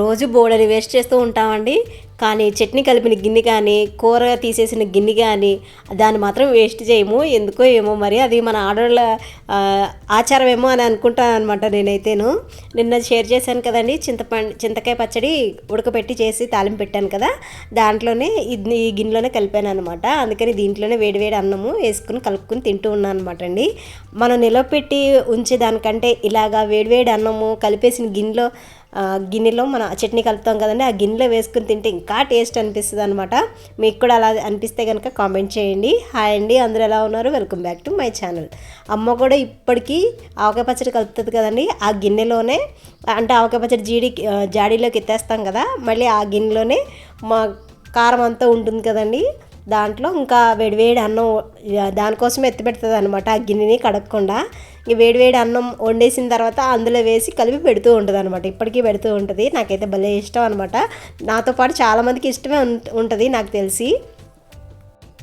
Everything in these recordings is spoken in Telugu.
రోజు బోడని వేస్ట్ చేస్తూ ఉంటామండి. కానీ చట్నీ కలిపిన గిన్నె కానీ కూర తీసేసిన గిన్నె కానీ దాన్ని మాత్రం వేస్ట్ చేయము. ఎందుకో ఏమో మరి అది మన ఆడవాళ్ళ ఆచారం ఏమో అని అనుకుంటాను అనమాట నేనైతేను. నిన్న షేర్ చేశాను కదండి చింతపండు చింతకాయ పచ్చడి ఉడకపెట్టి చేసి తాలింపు పెట్టాను కదా దాంట్లోనే ఇది ఈ గిన్నెలోనే కలిపాను అనమాట అందుకని దీంట్లోనే వేడివేడి అన్నము వేసుకుని కలుపుకుని తింటూ ఉన్నాను అనమాట అండి. మనం నిలబెట్టి ఉంచే దానికంటే ఇలాగా వేడివేడి అన్నము కలిపేసిన గిన్నెలో గిన్నెలో మన చట్నీ కలుపుతాం కదండి ఆ గిన్నెలో వేసుకుని తింటే ఇంకా టేస్ట్ అనిపిస్తుంది అనమాట మీకు కూడా అలా అనిపిస్తే కనుక కామెంట్ చేయండి. హాయ్ అండి అందరూ ఎలా ఉన్నారు? Welcome back to my channel. అమ్మ కూడా ఇప్పటికీ ఆవకాయ పచ్చడి కలుపుతుంది కదండి ఆ గిన్నెలోనే అంటే ఆవకాయ పచ్చడి జీడి జాడీలోకి ఎత్తేస్తాం కదా మళ్ళీ ఆ గిన్నెలోనే మా కారం అంతా ఉంటుంది కదండి దాంట్లో ఇంకా వేడివేడి అన్నం దానికోసం ఎత్తిపెడుతుంది అనమాట ఆ గిన్నెని కడగకుండా ఇక వేడివేడి అన్నం వండేసిన తర్వాత అందులో వేసి కలిపి పెడుతూ ఉంటుంది అనమాట ఇప్పటికీ పెడుతూ ఉంటుంది. నాకైతే భలే ఇష్టం అనమాట నాతో పాటు చాలామందికి ఇష్టమే ఉం- ఉంటుంది నాకు తెలిసి.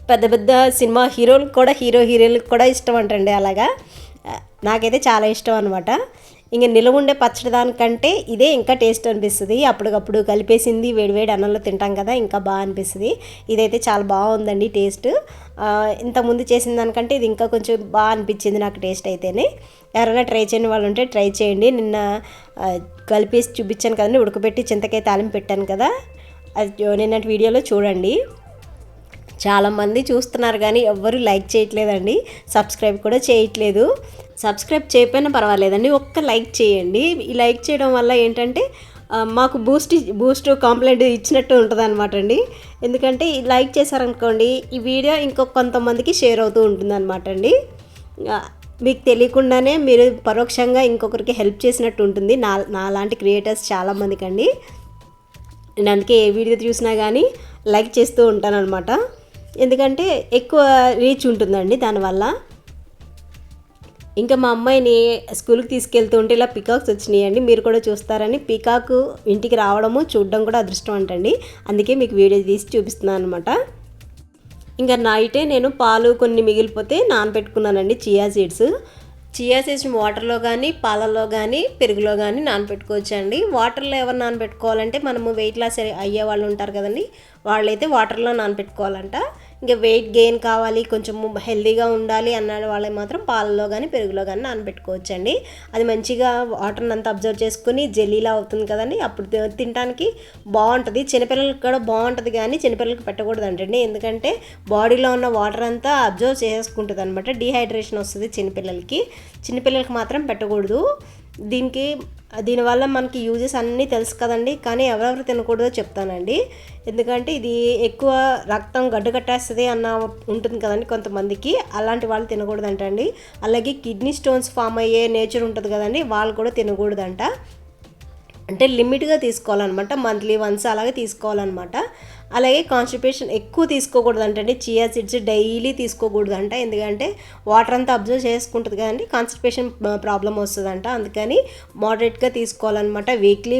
పెద్ద పెద్ద సినిమా హీరోలకు కూడా హీరో హీరోలకు కూడా ఇష్టం అంటండి అలాగా. నాకైతే చాలా ఇష్టం అనమాట ఇంక నిలువ ఉండే పచ్చడి దానికంటే ఇదే ఇంకా టేస్ట్ అనిపిస్తుంది. అప్పటికప్పుడు కలిపేసింది వేడివేడి అన్నంలో తింటాం కదా ఇంకా బాగా అనిపిస్తుంది. ఇదైతే చాలా బాగుందండి టేస్ట్. ఇంతకుముందు చేసిన దానికంటే ఇది ఇంకా కొంచెం బాగా అనిపించింది నాకు టేస్ట్ అయితేనే. ఎవరైనా ట్రై చేయని వాళ్ళు ఉంటే ట్రై చేయండి. నిన్న కలిపేసి చూపించాను కదండి ఉడకబెట్టి చింతకాయ తాలింపు పెట్టాను కదా. అది నిన్నటి వీడియోలో చూడండి. చాలామంది చూస్తున్నారు కానీ ఎవ్వరు లైక్ చేయట్లేదండి. సబ్స్క్రైబ్ కూడా చేయట్లేదు. సబ్స్క్రైబ్ చేయకపోయినా పర్వాలేదండి. ఒక్క లైక్ చేయండి. ఈ లైక్ చేయడం వల్ల ఏంటంటే మాకు బూస్ట్ బూస్ట్ కాంప్లైంట్ ఇచ్చినట్టు ఉంటుంది అనమాట అండి. ఎందుకంటే లైక్ చేశారనుకోండి ఈ వీడియో ఇంకో కొంతమందికి షేర్ అవుతూ ఉంటుంది అనమాట అండి మీకు తెలియకుండానే మీరు పరోక్షంగా ఇంకొకరికి హెల్ప్ చేసినట్టు ఉంటుంది. నా నాలాంటి క్రియేటర్స్ చాలామందికి అండి నేను అందుకే ఏ వీడియో చూసినా కానీ లైక్ చేస్తూ ఉంటాను అనమాట ఎందుకంటే ఎక్కువ రీచ్ ఉంటుందండి దానివల్ల. ఇంకా మా అమ్మాయిని స్కూల్కి తీసుకెళ్తూ ఉంటే ఇలా పికాక్స్ వచ్చినాయండి. మీరు కూడా చూస్తారని పికాక్ ఇంటికి రావడము చూడడం కూడా అదృష్టం అంటండి. అందుకే మీకు వీడియో తీసి చూపిస్తున్నాను అనమాట ఇంకా నైటే నేను పాలు కొన్ని మిగిలిపోతే నానబెట్టుకున్నానండి చియా సీడ్స్ చియా సీడ్స్ వాటర్లో కానీ పాలల్లో కానీ పెరుగులో కానీ నానబెట్టుకోవచ్చు అండి వాటర్లో ఎవరు నానబెట్టుకోవాలంటే మనము వెయిట్ లాస్ అయ్యే వాళ్ళు ఉంటారు కదండి. వాళ్ళైతే వాటర్లో నానబెట్టుకోవాలంట. ఇంకా వెయిట్ గెయిన్ కావాలి కొంచెం హెల్దీగా ఉండాలి అన్న వాళ్ళే మాత్రం పాలలో కానీ పెరుగులో కానీ నానబెట్టుకోవచ్చండి. అది మంచిగా వాటర్ని అంతా అబ్జర్వ్ చేసుకుని జెల్లీలా అవుతుంది కదండి. అప్పుడు తినడానికి బాగుంటుంది. చిన్నపిల్లలకి కూడా బాగుంటుంది కానీ చిన్నపిల్లలకి పెట్టకూడదు అంటండి ఎందుకంటే బాడీలో ఉన్న వాటర్ అంతా అబ్జర్వ్ చేసుకుంటుంది అనమాట డీహైడ్రేషన్ వస్తుంది చిన్నపిల్లలకి. చిన్నపిల్లలకి మాత్రం పెట్టకూడదు. దీనికి దీనివల్ల మనకి యూజెస్ అన్నీ తెలుసు కదండి. కానీ ఎవరెవరు తినకూడదో చెప్తానండి. ఎందుకంటే ఇది ఎక్కువ రక్తం గడ్డ కట్టేస్తుంది అన్న ఉంటుంది కదండి కొంతమందికి. అలాంటి వాళ్ళు తినకూడదంటండి. అలాగే కిడ్నీ స్టోన్స్ ఫామ్ అయ్యే నేచర్ ఉంటుంది కదండి వాళ్ళు కూడా తినకూడదంట. అంటే లిమిట్గా తీసుకోవాలన్నమాట. మంత్లీ వన్స్ అలాగే తీసుకోవాలన్నమాట. అలాగే కాన్స్టిపేషన్ ఎక్కువ తీసుకోకూడదు అంటే చియా సీడ్స్ డైలీ తీసుకోకూడదంట. ఎందుకంటే వాటర్ అంతా అబ్జర్వ్ చేసుకుంటుంది కదండి. కాన్స్టిపేషన్ ప్రాబ్లం వస్తుందంట. అందుకని మోడరేట్గా తీసుకోవాలన్నమాట. వీక్లీ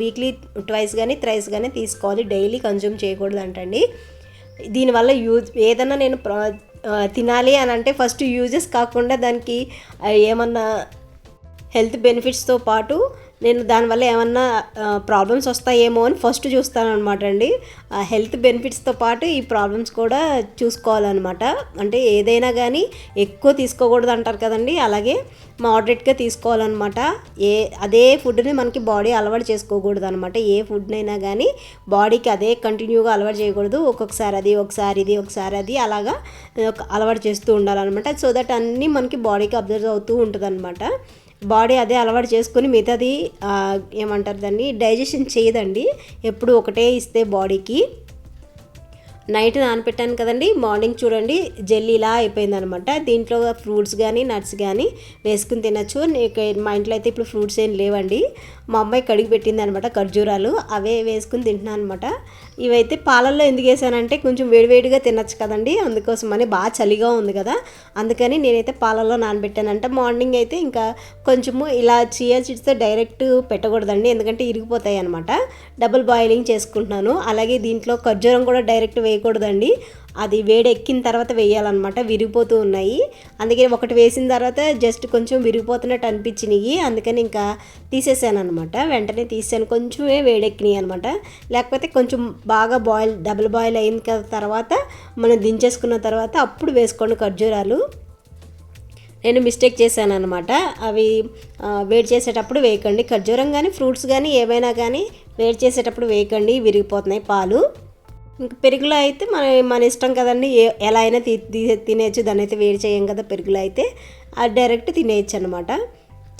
వీక్లీ ట్వైస్ కానీ థ్రైస్ కానీ తీసుకోవాలి. డైలీ కన్జ్యూమ్ చేయకూడదు అంటండి దీనివల్ల యూజ్ ఏదన్నా నేను తినాలి అని అంటే ఫస్ట్ యూజెస్ కాకుండా దానికి ఏమన్నా హెల్త్ బెనిఫిట్స్తో పాటు నేను దానివల్ల ఏమన్నా ప్రాబ్లమ్స్ వస్తాయేమో అని ఫస్ట్ చూస్తాను అనమాట అండి హెల్త్ బెనిఫిట్స్తో పాటు ఈ ప్రాబ్లమ్స్ కూడా చూసుకోవాలన్నమాట. అంటే ఏదైనా కానీ ఎక్కువ తీసుకోకూడదు అంటారు కదండి. అలాగే మోడరేట్గా తీసుకోవాలన్నమాట. ఏ అదే ఫుడ్ని మనకి బాడీ అలవాటు చేసుకోకూడదు అనమాట ఏ ఫుడ్నైనా కానీ బాడీకి అదే కంటిన్యూగా అలవాటు చేయకూడదు. ఒక్కొక్కసారి అది ఒకసారి ఇది ఒకసారి అది అలాగా ఒక అలవాటు చేస్తూ ఉండాలన్నమాట. సో దట్ అన్నీ మనకి బాడీకి అబ్జర్వ్ అవుతూ ఉంటుంది బాడీ అదే అలవాటు చేసుకొని మిగతాది ఏమంటారు దాన్ని డైజెషన్ చేయదండి. ఎప్పుడు ఒకటే ఇస్తే బాడీకి. నైట్ నానపెట్టాను కదండి మార్నింగ్ చూడండి జెల్లీ ఇలా అయిపోయింది అనమాట దీంట్లో ఫ్రూట్స్ కానీ నట్స్ కానీ వేసుకుని తినచ్చు. నీకు మా ఇంట్లో అయితే ఇప్పుడు ఫ్రూట్స్ ఏం లేవండి. మా అమ్మాయి కడిగి పెట్టింది అనమాట ఖర్జూరాలు. అవే వేసుకుని తింటున్నాను అనమాట ఇవైతే పాలల్లో ఎందుకు వేసానంటే కొంచెం వేడివేడిగా తినచ్చు కదండి. అందుకోసమని బాగా చలిగా ఉంది కదా. అందుకని నేనైతే పాలల్లో నానబెట్టానంట. మార్నింగ్ అయితే ఇంకా కొంచెము ఇలా చియా చిట్స్తో డైరెక్ట్ పెట్టకూడదండి. ఎందుకంటే ఇరిగిపోతాయి అనమాట డబుల్ బాయిలింగ్ చేసుకుంటున్నాను. అలాగే దీంట్లో ఖర్జూరం కూడా డైరెక్ట్ వేయకూడదండి. అది వేడి ఎక్కిన తర్వాత వేయాలన్నమాట. విరిగిపోతూ ఉన్నాయి. అందుకే ఒకటి వేసిన తర్వాత జస్ట్ కొంచెం విరిగిపోతున్నట్టు అనిపించినాయి అందుకని ఇంకా తీసేసాను అనమాట వెంటనే తీసాను. కొంచెమే వేడెక్కినాయి అనమాట లేకపోతే కొంచెం బాగా బాయిల్ డబుల్ బాయిల్ అయిన తర్వాత మనం దించేసుకున్న తర్వాత అప్పుడు వేసుకోండి ఖర్జూరాలు. నేను మిస్టేక్ చేశాను అనమాట అవి వేడి చేసేటప్పుడు వేయకండి. ఖర్జూరం కానీ ఫ్రూట్స్ కానీ ఏమైనా కానీ వేడి చేసేటప్పుడు వేయకండి. విరిగిపోతున్నాయి పాలు. ఇంక పెరుగులో అయితే మన మన ఇష్టం కదండి. ఏ- ఎలా అయినా తీ తినేయచ్చు. దాన్ని అయితే వేడి చేయం కదా పెరుగులో అయితే. అది డైరెక్ట్ తినేయచ్చు అనమాట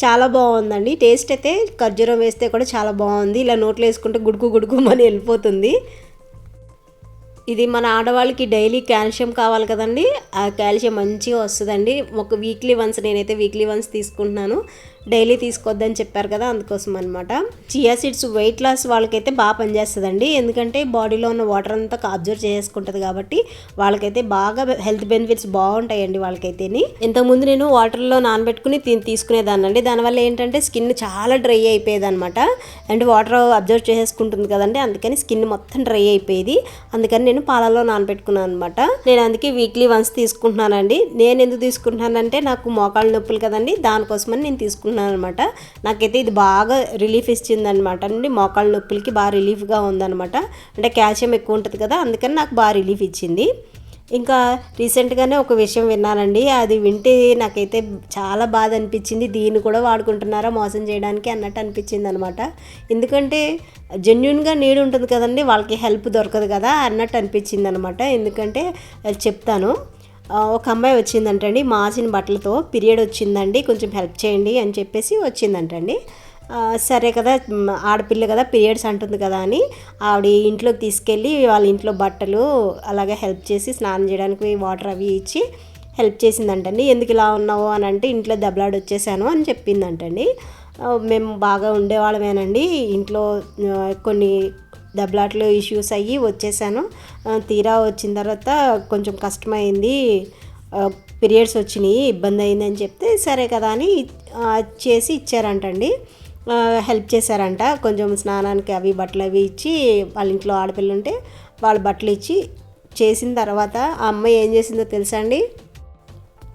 చాలా బాగుందండి. టేస్ట్ అయితే ఖర్జూరం వేస్తే కూడా చాలా బాగుంది. ఇలా నోట్లో వేసుకుంటే గుడుకు గుడుకు అని వెళ్ళిపోతుంది. ఇది మన ఆడవాళ్ళకి డైలీ కాల్షియం కావాలి కదండి. ఆ కాల్షియం మంచిగా వస్తుందండి. ఒక వీక్లీ వన్స్ నేనైతే వీక్లీ వన్స్ తీసుకుంటున్నాను. డైలీ తీసుకోవద్దని చెప్పారు కదా అందుకోసం అనమాట చియా సీడ్స్ వెయిట్ లాస్ వాళ్ళకైతే బాగా పనిచేస్తుందండి. ఎందుకంటే బాడీలో ఉన్న వాటర్ అంతా అబ్జర్వ్ చేసుకుంటుంది కాబట్టి వాళ్ళకైతే బాగా హెల్త్ బెనిఫిట్స్ బాగుంటాయండి వాళ్ళకైతేని. ఇంతకుముందు నేను వాటర్లో నానబెట్టుకుని తీసుకునేదాన్ని తీసుకునేదాన్నండి. దానివల్ల ఏంటంటే స్కిన్ చాలా డ్రై అయిపోయేది అనమాట అండ్ వాటర్ అబ్జర్వ్ చేసుకుంటుంది కదండి. అందుకని స్కిన్ మొత్తం డ్రై అయిపోయేది. అందుకని నేను పాలలో నానబెట్టుకున్నాను అనమాట నేను అందుకే వీక్లీ వన్స్ తీసుకుంటున్నానండి. నేను ఎందుకు తీసుకుంటున్నానంటే నాకు మోకాళ్ళ నొప్పులు కదండి దానికోసమని నేను తీసుకుంటున్నాను అనమాట నాకైతే ఇది బాగా రిలీఫ్ ఇచ్చిందనమాట అండి. మోకాళ్ళ నొప్పులకి బాగా రిలీఫ్గా ఉందన్నమాట. అంటే క్యాల్షియం ఎక్కువ ఉంటుంది కదా అందుకని నాకు బాగా రిలీఫ్ ఇచ్చింది. ఇంకా రీసెంట్గానే ఒక విషయం విన్నానండి. అది వింటే నాకైతే చాలా బాధ అనిపించింది. దీన్ని కూడా వాడుకుంటున్నారా మోసం చేయడానికి అన్నట్టు అనిపించింది అనమాట ఎందుకంటే జెన్యున్గా నీడ్ ఉంటుంది కదండి. వాళ్ళకి హెల్ప్ దొరకదు కదా అన్నట్టు అనిపించింది అనమాట ఎందుకంటే అది చెప్తాను. ఒక అమ్మాయి వచ్చిందంటండి. మాసిన బట్టలతో పీరియడ్ వచ్చిందండి. కొంచెం హెల్ప్ చేయండి అని చెప్పేసి వచ్చిందంటండి. సరే కదా ఆడపిల్ల కదా పీరియడ్స్ అంటుంది కదా అని ఆవిడ ఇంట్లోకి తీసుకెళ్ళి వాళ్ళ ఇంట్లో బట్టలు అలాగే హెల్ప్ చేసి స్నానం చేయడానికి వాటర్ అవి ఇచ్చి హెల్ప్ చేసిందంటండి. ఎందుకు ఇలా ఉన్నావు? అని అంటే ఇంట్లో దెబ్బలాడి వచ్చేసాను అని చెప్పిందంటండి. మేము బాగా ఉండేవాళ్ళమేనండి. ఇంట్లో కొన్ని దెబ్బలాట్లు ఇష్యూస్ అయ్యి వచ్చేసాను. తీరా వచ్చిన తర్వాత కొంచెం కష్టమైంది. పీరియడ్స్ వచ్చినాయి ఇబ్బంది అయిందని చెప్తే సరే కదా అని చేసి ఇచ్చారంటండి. అండి హెల్ప్ చేశారంట. కొంచెం స్నానానికి అవి బట్టలు అవి ఇచ్చి వాళ్ళ ఇంట్లో ఆడపిల్లలు ఉంటే వాళ్ళ బట్టలు ఇచ్చి చేసిన తర్వాత ఆ అమ్మాయి ఏం చేసిందో తెలుసా అండి?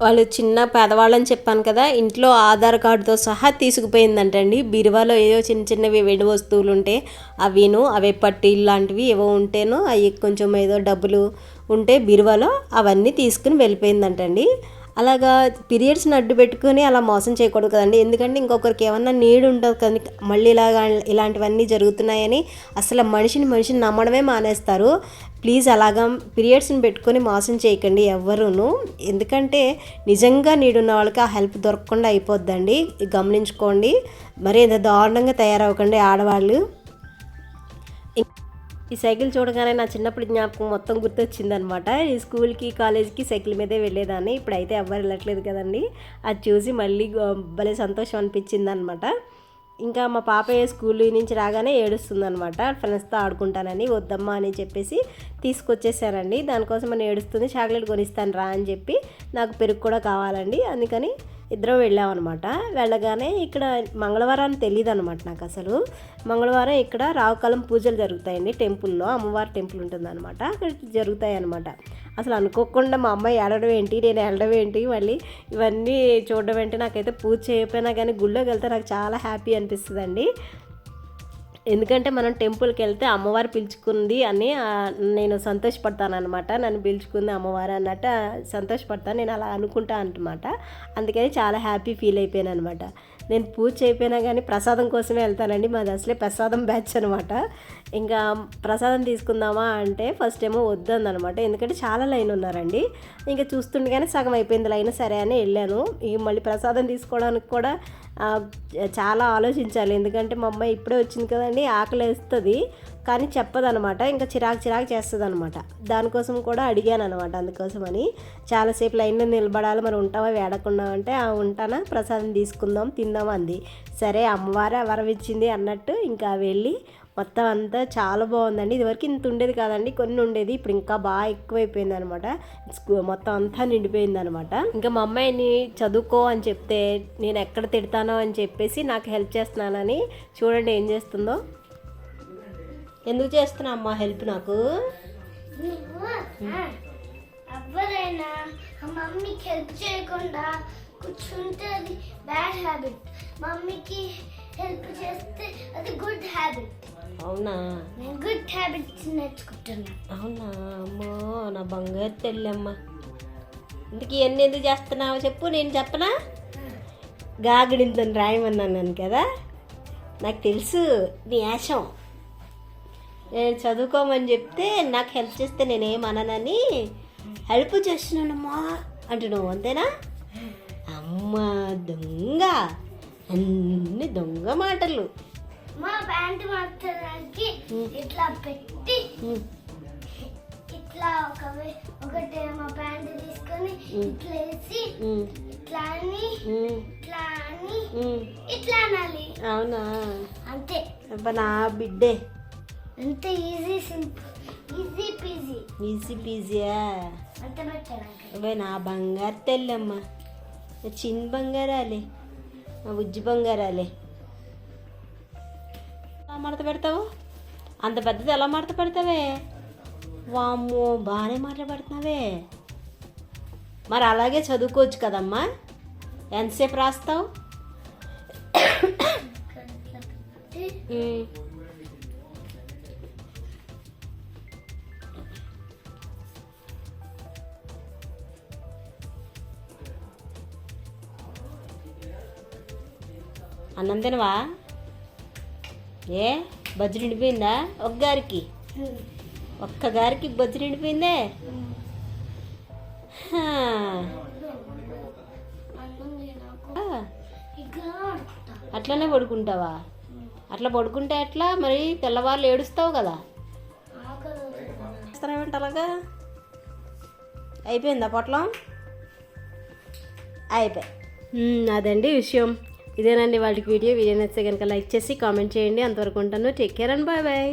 వాళ్ళు చిన్న పేదవాళ్ళని చెప్పాను కదా ఇంట్లో ఆధార్ కార్డుతో సహా తీసుకుపోయిందంటండి బీరువాలో ఏదో చిన్న చిన్నవి వెండి వస్తువులు ఉంటే అవిను అవే పట్టి లాంటివి ఏవో ఉంటేనో అవి కొంచెం ఏదో డబ్బులు ఉంటే బీరువాలో అవన్నీ తీసుకుని వెళ్ళిపోయిందంటండి అలాగా పీరియడ్స్ని అడ్డు పెట్టుకొని అలా మోసం చేయకూడదు కదండి. ఎందుకంటే ఇంకొకరికి ఏమన్నా నీడ్ ఉండదు కానీ మళ్ళీ ఇలాగా ఇలాంటివన్నీ జరుగుతున్నాయని అసలు మనిషిని మనిషిని నమ్మడమే మానేస్తారు. ప్లీజ్ అలాగా పీరియడ్స్ని పెట్టుకొని మోసం చేయకండి ఎవరును. ఎందుకంటే నిజంగా నీడున్న వాళ్ళకి ఆ హెల్ప్ దొరకకుండా అయిపోద్దండి. గమనించుకోండి. మరి ఇంత దారుణంగా తయారవ్వకండి ఆడవాళ్ళు. ఈ సైకిల్ చూడగానే నా చిన్నప్పుడు జ్ఞాపకం మొత్తం గుర్తొచ్చిందనమాట. ఈ స్కూల్కి కాలేజ్కి సైకిల్ మీదే వెళ్ళేదాన్ని. ఇప్పుడైతే ఎవ్వరు వెళ్ళట్లేదు కదండి. అది చూసి మళ్ళీ భలే సంతోషం అనిపించింది అనమాట ఇంకా మా పాప స్కూల్ నుంచి రాగానే ఏడుస్తుందనమాట. ఫ్రెండ్స్తో ఆడుకుంటానని వద్దమ్మా అని చెప్పేసి తీసుకొచ్చేసారండి. దానికోసం అని ఏడుస్తుంది. చాక్లెట్ కొనిస్తాను రా అని చెప్పి నాకు పెరుగు కూడా కావాలండి. అందుకని ఇద్దరం వెళ్ళామన్నమాట. వెళ్ళగానే ఇక్కడ మంగళవారం అని తెలియదు అనమాట నాకు అసలు. మంగళవారం ఇక్కడ రావుకాలం పూజలు జరుగుతాయండి టెంపుల్లో అమ్మవారి టెంపుల్ ఉంటుందన్నమాట. అక్కడ జరుగుతాయి అనమాట అసలు అనుకోకుండా మా అమ్మాయి వెళ్ళడం ఏంటి నేను వెళ్ళడం ఏంటి మళ్ళీ ఇవన్నీ చూడడం ఏంటి నాకైతే పూజ చేయకపోయినా కానీ గుళ్ళోకి వెళ్తే నాకు చాలా హ్యాపీ అనిపిస్తుందండి. ఎందుకంటే మనం టెంపుల్కి వెళ్తే అమ్మవారు పిలుచుకుంది అని నేను సంతోషపడతాను అనమాట నన్ను పిలుచుకుంది అమ్మవారు అన్నట్టు సంతోషపడతాను నేను అలా అనుకుంటా అనమాట అందుకని చాలా హ్యాపీ ఫీల్ అయిపోయాను అనమాట నేను పూజ అయిపోయినా కానీ ప్రసాదం కోసమే వెళ్తానండి. మాది అసలే ప్రసాదం బ్యాచ్ అనమాట ఇంకా ప్రసాదం తీసుకుందామా అంటే ఫస్ట్ ఏమో వద్దందనమాట ఎందుకంటే చాలా లైన్ ఉన్నారండి. ఇంకా చూస్తుండగానే సగం అయిపోయింది లైన్ సరే అని వెళ్ళాను. ఇక మళ్ళీ ప్రసాదం తీసుకోవడానికి కూడా చాలా ఆలోచించాలి. ఎందుకంటే మా అమ్మాయి ఇప్పుడే వచ్చింది కదండి ఆకలి వేస్తుంది కానీ చెప్పదనమాట ఇంకా చిరాకు చిరాకు చేస్తుంది అనమాట దానికోసం కూడా అడిగాను అనమాట అందుకోసమని చాలాసేపు లైన్లో నిలబడాలి మరి ఉంటావా వేడకుండా అంటే "ఆ, ఉంటానా ప్రసాదం తీసుకుందాం తిందాం అంది. సరే అమ్మవారే వరవిచ్చింది అన్నట్టు ఇంకా వెళ్ళి మొత్తం అంతా చాలా బాగుందండి. ఇదివరకు ఇంత ఉండేది కాదండి. కొన్ని ఉండేది. ఇప్పుడు ఇంకా బాగా ఎక్కువైపోయింది అనమాట మొత్తం అంతా నిండిపోయింది అనమాట ఇంకా మా అమ్మాయిని చదువుకో అని చెప్తే నేను ఎక్కడ తిడతానో అని చెప్పేసి నాకు హెల్ప్ చేస్తున్నానని చూడండి ఏం చేస్తుందో. ఎందుకు చేస్తున్నా అమ్మా హెల్ప్ నాకు? ఎవరైనా మమ్మీకి హెల్ప్ చేయకుండా కూర్చుంటే అది బ్యాడ్ హ్యాబిట్. మమ్మీకి హెల్ప్ చేస్తే అది గుడ్ హ్యాబిట్ అవునా? నేను గుడ్ హ్యాబిట్స్ నేర్చుకుంటున్నా. అవునా? అమ్మో నా బంగారు తెల్లమ్మ ఇందుకు ఇవన్నీ ఎందుకు చేస్తున్నావు చెప్పు నేను చెప్పనా? గాగిడింతో రాయమన్నాను కదా? నాకు తెలుసు నీ యాషం నేను చదువుకోమని చెప్తే నాకు హెల్ప్ చేస్తే నేనేమనని హెల్ప్ చేస్తున్నానమ్మా అంటున్నావు అంతేనా? అమ్మ దొంగ. అన్ని దొంగ మాటలు. మా ప్యాంట్ మార్చడానికి ఇట్లా పెట్టి ఇట్లా ఒక వే- ఒకటేమో ప్యాంట్ తీసుకొని ఇట్లా వేసి ఇట్లా అని ఇట్లా అని. ఇట్లా అనాలి. అవునా? అంతే. నా బిడ్డే. అంత easy simple easy peasy. Easy పీజీయా అంత నా బంగారు తెల్లమ్మ. చిన్న బంగారాలే. ఉజ్జి బంగారాలే. ఎలా మడత పెడతావు? అంత పెద్దది ఎలా మడత పెడతావే? వామ్మో బాగానే మడత పెడుతున్నావే. మరి అలాగే చదువుకోవచ్చు కదమ్మా. ఎంతసేపు రాస్తావు? అన్నం తినవా? ఏ? బజ్జి నిండిపోయిందా? ఒక గారికి ఒక్క గారికి బజ్జి నిండిపోయిందే? అట్లనే పడుకుంటావా? అట్లా పడుకుంటే ఎట్లా? మరి తెల్లవాళ్ళు ఏడుస్తావు కదా. ఆకలి అలాగా? అయిపోయిందా పొట్లం? అయిపోయి అదండి విషయం. ఇదేనండి వాళ్ళకి వీడియో. వీడియో నచ్చితే కనుక లైక్ చేసి కామెంట్ చేయండి. అంతవరకు ఉంటాను. Take care and bye bye